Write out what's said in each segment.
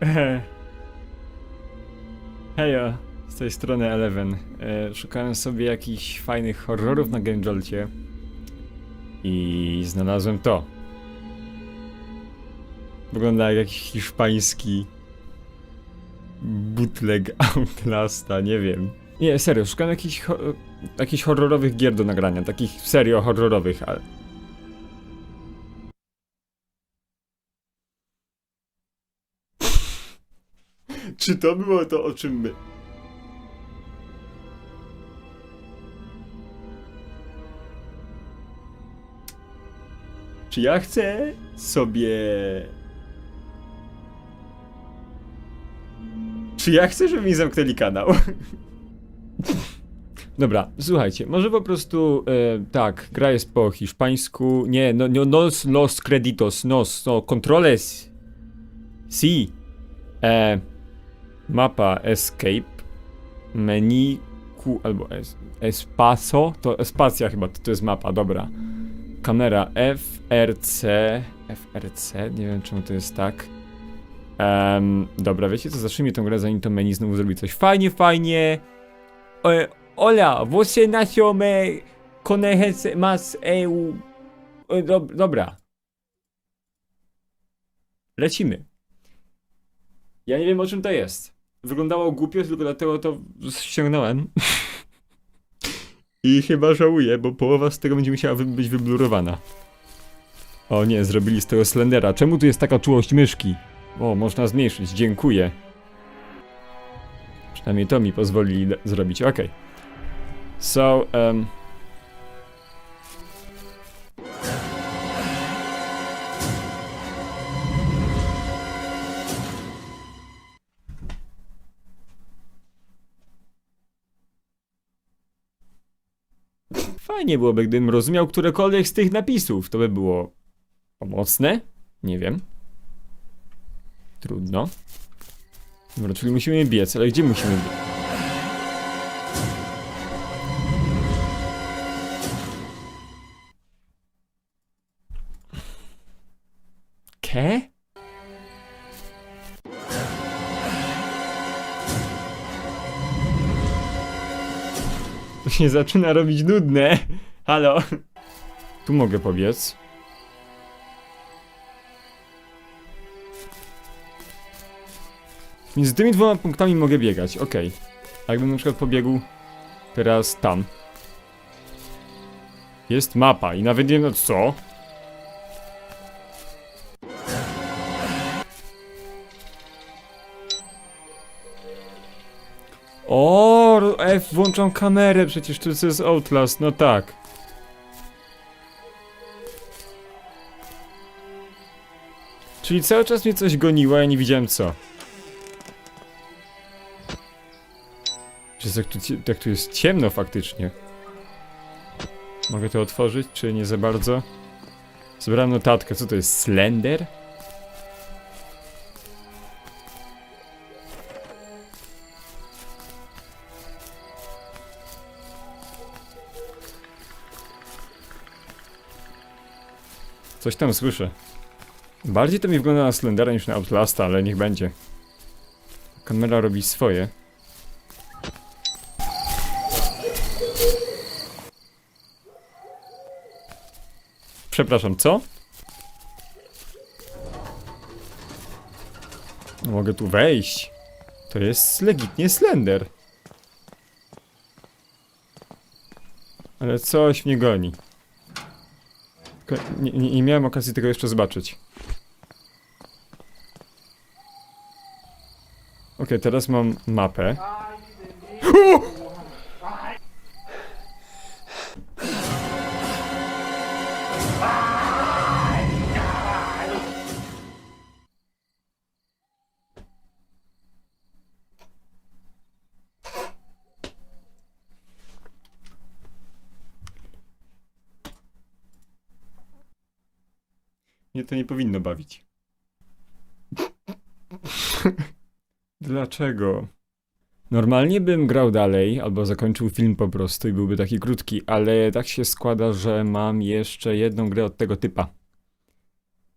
Hejo, z tej strony Eleven. E, szukałem sobie jakichś fajnych horrorów na Game Jolcie i znalazłem to. Wygląda jak jakiś hiszpański bootleg Outlasta, nie wiem. Nie, serio, szukałem jakichś, ho jakichś horrorowych gier do nagrania, takich serio horrorowych, ale... Czy to było to, o czym my... Czy ja chcę sobie... Czy ja chcę, żeby mi zamknęli kanał? Dobra, słuchajcie, może po prostu, e, tak, gra jest po hiszpańsku, nie, no, no nos, los creditos, nos, no, controles, si, e, mapa escape, menu, Q, albo es, espacio, to espacja chyba, to, to jest mapa, dobra, kamera FRC, FRC, nie wiem czemu to jest tak, Em, dobra, wiecie co, zacznijmy tę grę zanim to menu znowu zrobi coś fajnie, fajnie, e, Hola, você nació me conoces más eu... E, dob dobra. Lecimy. Ja nie wiem o czym to jest. Wyglądało głupio, tylko dlatego to ściągnąłem. I chyba żałuję, bo połowa z tego będzie musiała wy być wyblurowana. O nie, zrobili z tego Slendera. Czemu tu jest taka czułość myszki? O, można zmniejszyć, dziękuję. Przynajmniej to mi pozwoli zrobić, okej. So, um. Fajnie byłoby, gdybym rozumiał którekolwiek z tych napisów. To by było pomocne? Nie wiem. Trudno. Dobra, czyli musimy biec, ale gdzie musimy biec? To się zaczyna robić nudne. Halo? Tu mogę pobiec. Między tymi dwoma punktami mogę biegać, okej. A jakbym na przykład pobiegł teraz tam. Jest mapa i nawet nie wiem no co. O, F, włączam kamerę, przecież to jest Outlast, no tak. Czyli cały czas mnie coś goniło, ja nie widziałem co. Czy jak tu, jak tu jest ciemno faktycznie. Mogę to otworzyć, czy nie za bardzo? Zebrałem notatkę, co to jest, Slender? Coś tam słyszę. Bardziej to mi wygląda na Slendera niż na Outlasta, ale niech będzie. Kamera robi swoje. Przepraszam, co? Mogę tu wejść. To jest legitnie Slender. Ale coś mnie goni. Nie, nie, nie miałem okazji tego jeszcze zobaczyć. Okej, teraz mam mapę. Mnie to nie powinno bawić. Dlaczego? Normalnie bym grał dalej, albo zakończył film po prostu i byłby taki krótki, ale tak się składa, że mam jeszcze jedną grę od tego typa.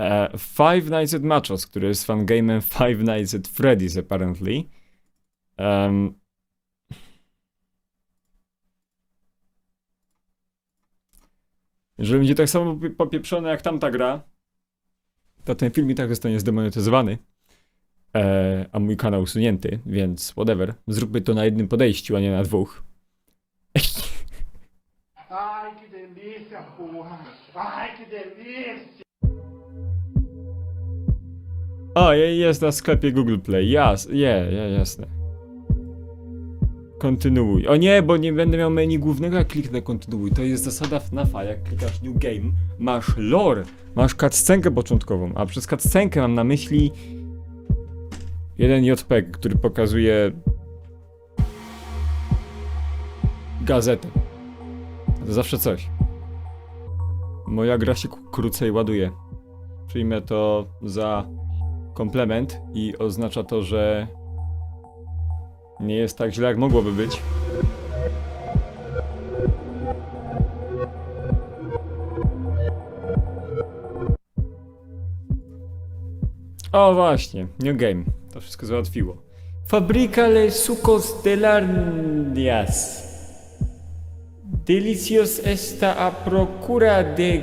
e, Five Nights at Machos, który jest fangame'em Five Nights at Freddy's apparently. Em, jeżeli będzie tak samo popie- popieprzone jak tamta gra, to ten film i tak zostanie zdemonetyzowany. E, a mój kanał usunięty, więc whatever. Zróbmy to na jednym podejściu, a nie na dwóch. Ai, que delícia, porra! Ai, que delícia! O, je- jest na sklepie Google Play. Jas, je, je, jasne. Kontynuuj. O nie, bo nie będę miał menu głównego, jak kliknę kontynuuj. To jest zasada FNAFa. Jak klikasz New Game, masz lore, masz cutscenkę początkową, a przez cutscenkę mam na myśli jeden JPEG, który pokazuje gazetę. To zawsze coś. Moja gra się krócej ładuje. Przyjmę to za komplement i oznacza to, że nie jest tak źle, jak mogłoby być. O właśnie, New Game. To wszystko załatwiło. Fabryka le sucos de larnias. Delicios esta a procura de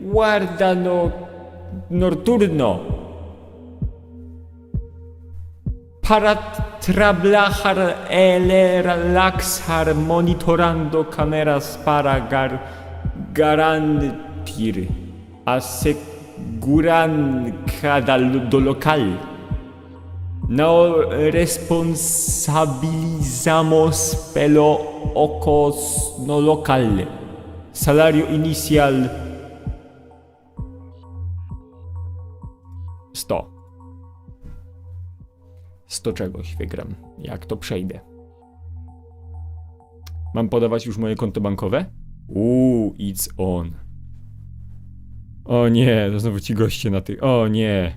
guardano nocturno. Para trabajar el relaxar monitorando cámaras para gar garantir aseguran cada do local. No responsabilizamos pelo ocos no local. Salario inicial 100. 100 czegoś wygram, jak to przejdę. Mam podawać już moje konto bankowe? Uuu, it's on. O nie, to znowu ci goście na tych. O nie.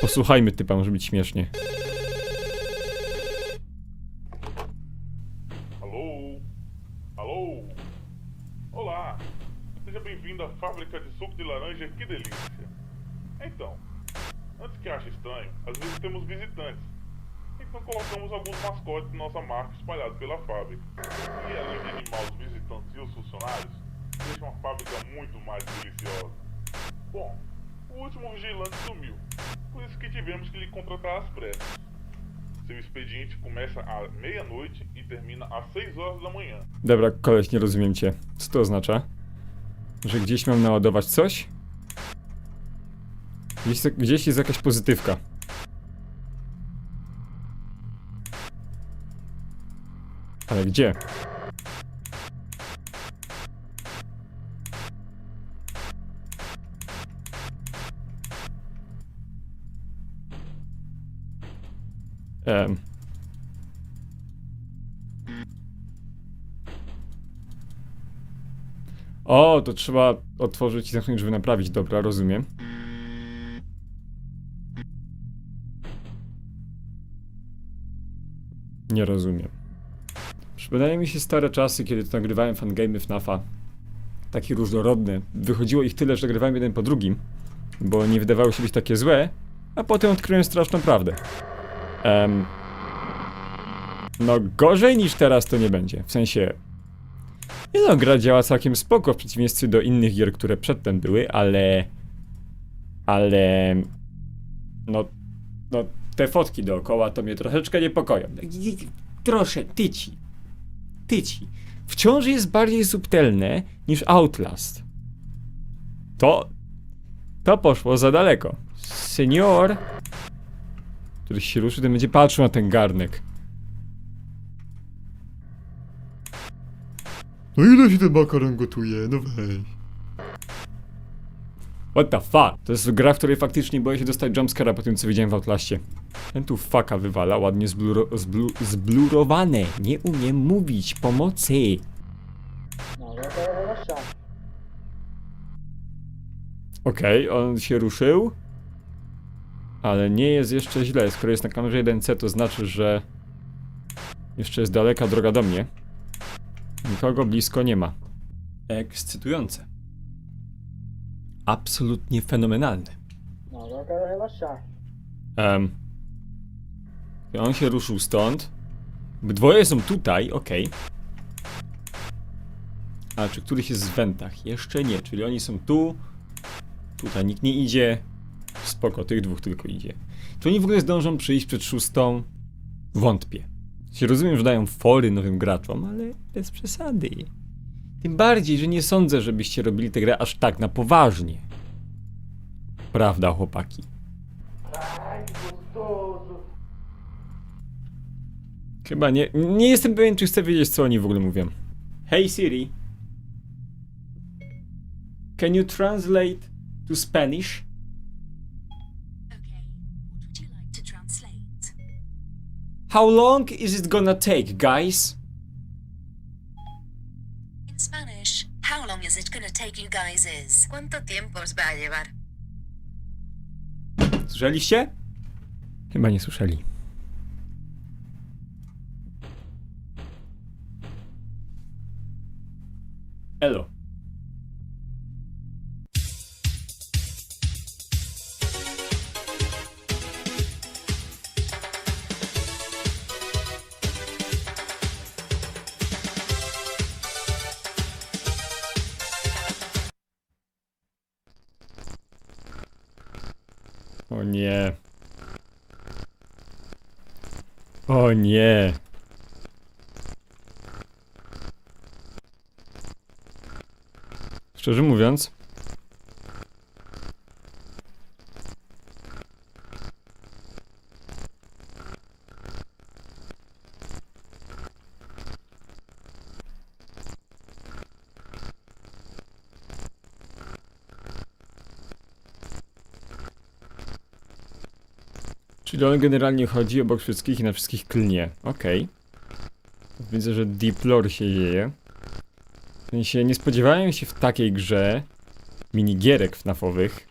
Posłuchajmy typa, może być śmiesznie. Alô? Alô? Olá! Seja bem-vindo à fábrica de suco de laranja, que delícia! Então, antes que ache estranho, às vezes temos visitantes. Então colocamos alguns mascotes de nossa marca espalhados pela fábrica. E além de animar os visitantes e os funcionários, deixa uma fábrica muito mais deliciosa. Bom, o último vigilante sumiu, por isso que tivemos que lhe contratar às pressas. Seu expediente começa à meia-noite e termina às 6 horas da manhã. Dobra, koleś, nie rozumiem cię. Co to oznacza? Że gdzieś mam naładować coś? Gdzieś, gdzieś jest jakaś pozytywka. Ale gdzie? O, to trzeba otworzyć i zamknąć, żeby naprawić. Dobra, rozumiem. Nie rozumiem. Przypominają mi się stare czasy, kiedy to nagrywałem fangamy FNAFa. Takie różnorodne. Wychodziło ich tyle, że nagrywałem jeden po drugim, bo nie wydawały się być takie złe, a potem odkryłem straszną prawdę. Em, no gorzej niż teraz to nie będzie. W sensie nie no, gra działa całkiem spoko w przeciwieństwie do innych gier, które przedtem były, ale... Ale... No... No, te fotki dookoła to mnie troszeczkę niepokoją. Trosze, tyci. Tyci. Wciąż jest bardziej subtelne niż Outlast. To... To poszło za daleko. Senior... Który się ruszy, ten będzie patrzył na ten garnek. No ile się ten makaron gotuje? No weź. What the fuck? To jest gra, w której faktycznie boję się dostać jumpscare'a po tym, co widziałem w Outlaście. Ten tu faka wywala, ładnie zbluro, zblu, zblurowane. Nie umiem mówić, pomocy. Relaxar. Okej, on się ruszył. Ale nie jest jeszcze źle. Skoro jest na kamerze 1C, to znaczy, że jeszcze jest daleka droga do mnie. Nikogo blisko nie ma. Ekscytujące. Absolutnie agora eu quero relaxar. Em, on się ruszył stąd. Dwoje są tutaj, okej. A czy któryś jest w wentach? Jeszcze nie, czyli oni są tu. Tutaj nikt nie idzie. Spoko, tych dwóch tylko idzie. Czy oni w ogóle zdążą przyjść przed szóstą? Wątpię. Się rozumiem, że dają fory nowym graczom, ale bez przesady. Tym bardziej, że nie sądzę, żebyście robili tę grę aż tak na poważnie. Prawda, chłopaki? Chyba nie. Nie jestem pewien, czy chcę wiedzieć, co oni w ogóle mówią. Hey Siri. Can you translate to Spanish? How long is it gonna take, guys? Gonna take you guys is? ¿Cuánto tiempo os va a llevar? Słyszeliście? Chyba nie słyszeli. Nie. O nie. Szczerze mówiąc. Czyli on generalnie chodzi obok wszystkich i na wszystkich klnie. Okej. Widzę, że Deep Lore się dzieje. W sensie nie spodziewałem się w takiej grze minigierek FNAFowych.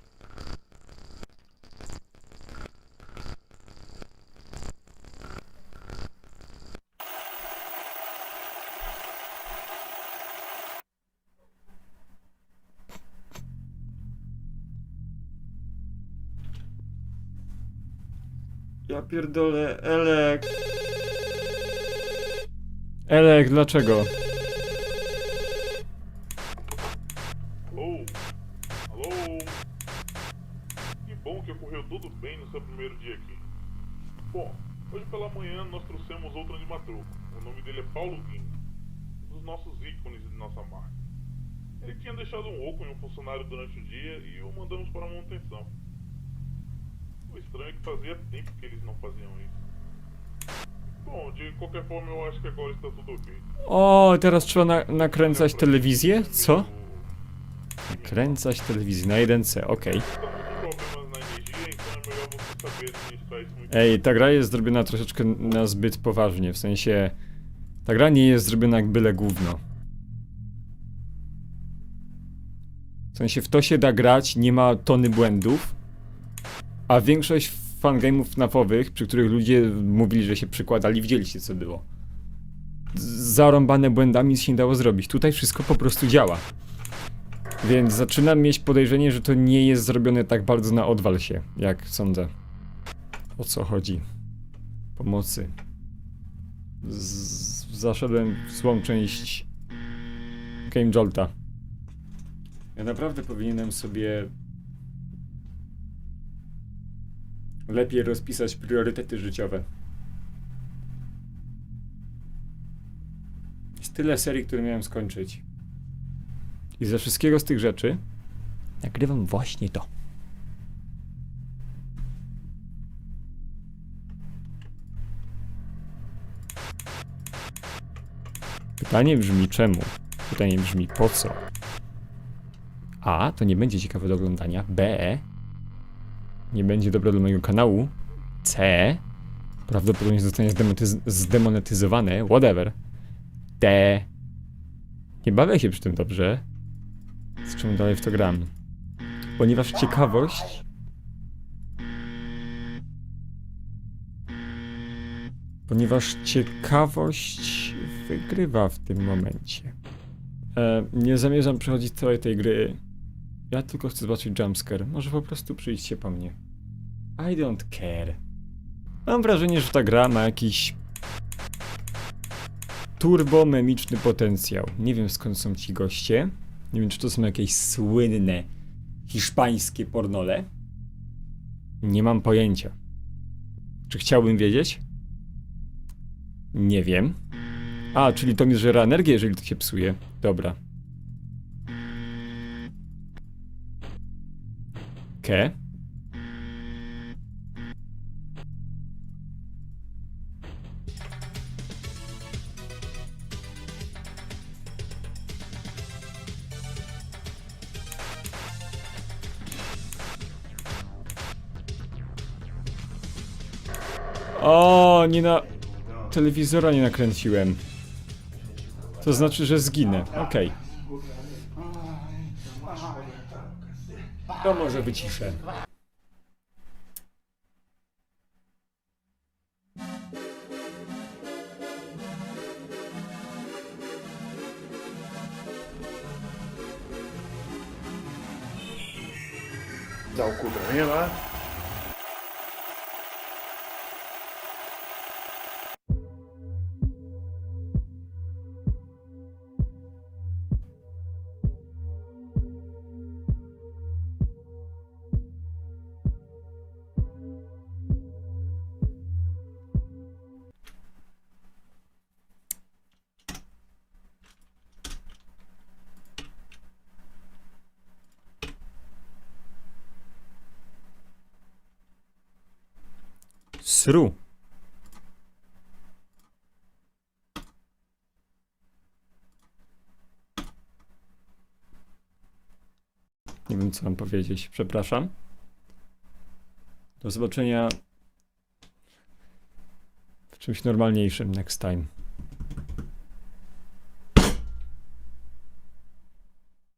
Ja pierdolę, Elek. Elek, dlaczego? Alô? Alô? Que bom que ocorreu tudo bem no seu primeiro dia aqui. Bom, hoje pela manhã nós trouxemos outro. O nome dele é Paulo Guim, um dos nossos ícones de nossa marca. Ele tinha deixado um oco em um funcionário durante o dia e o mandamos para a manutenção. O estranho que fazia tempo que eles não faziam isso. Bom, de qualquer forma eu acho que agora está tudo ok. O, teraz trzeba na nakręcać telewizję? Co? Nakręcać telewizję na 1C, okej. Ej, ta gra jest zrobiona troszeczkę na zbyt poważnie, w sensie... Ta gra nie jest zrobiona jak byle gówno. W sensie w to się da grać, nie ma tony błędów, a większość fangame'ów FNAFowych, przy których ludzie mówili, że się przykładali, widzieliście co było. Zarąbane błędami się nie dało zrobić. Tutaj wszystko po prostu działa. Więc zaczynam mieć podejrzenie, że to nie jest zrobione tak bardzo na odwal się, jak sądzę. O co chodzi? Pomocy. Z zaszedłem w złą część Game Jolta. Ja naprawdę powinienem sobie lepiej rozpisać priorytety życiowe. Jest tyle serii, które miałem skończyć. I ze wszystkiego z tych rzeczy nagrywam właśnie to. Pytanie brzmi czemu? Pytanie brzmi po co? A. To nie będzie ciekawe do oglądania. B. Nie będzie dobre dla mojego kanału. C. Prawdopodobnie zostanie zdemonetyz- zdemonetyzowane. Whatever. D. Nie bawię się przy tym dobrze. Z czym dalej w to gram? Ponieważ ciekawość. Ponieważ ciekawość wygrywa w tym momencie. E, nie zamierzam przechodzić całej tej gry Ja tylko chcę zobaczyć jumpscare. Może po prostu przyjdźcie po mnie. I don't care. Mam wrażenie, że ta gra ma jakiś turbomemiczny potencjał. Nie wiem skąd są ci goście. Nie wiem, czy to są jakieś słynne hiszpańskie pornole. Nie mam pojęcia. Czy chciałbym wiedzieć? Nie wiem. A, czyli to mi żera energię, jeżeli to się psuje. Dobra. O, nie na... Telewizora nie nakręciłem. To znaczy, że zginę. Okej. To może wyciszę. Działku to nie ma. Sru. Nie wiem, co mam powiedzieć. Przepraszam. Do zobaczenia w czymś normalniejszym next time.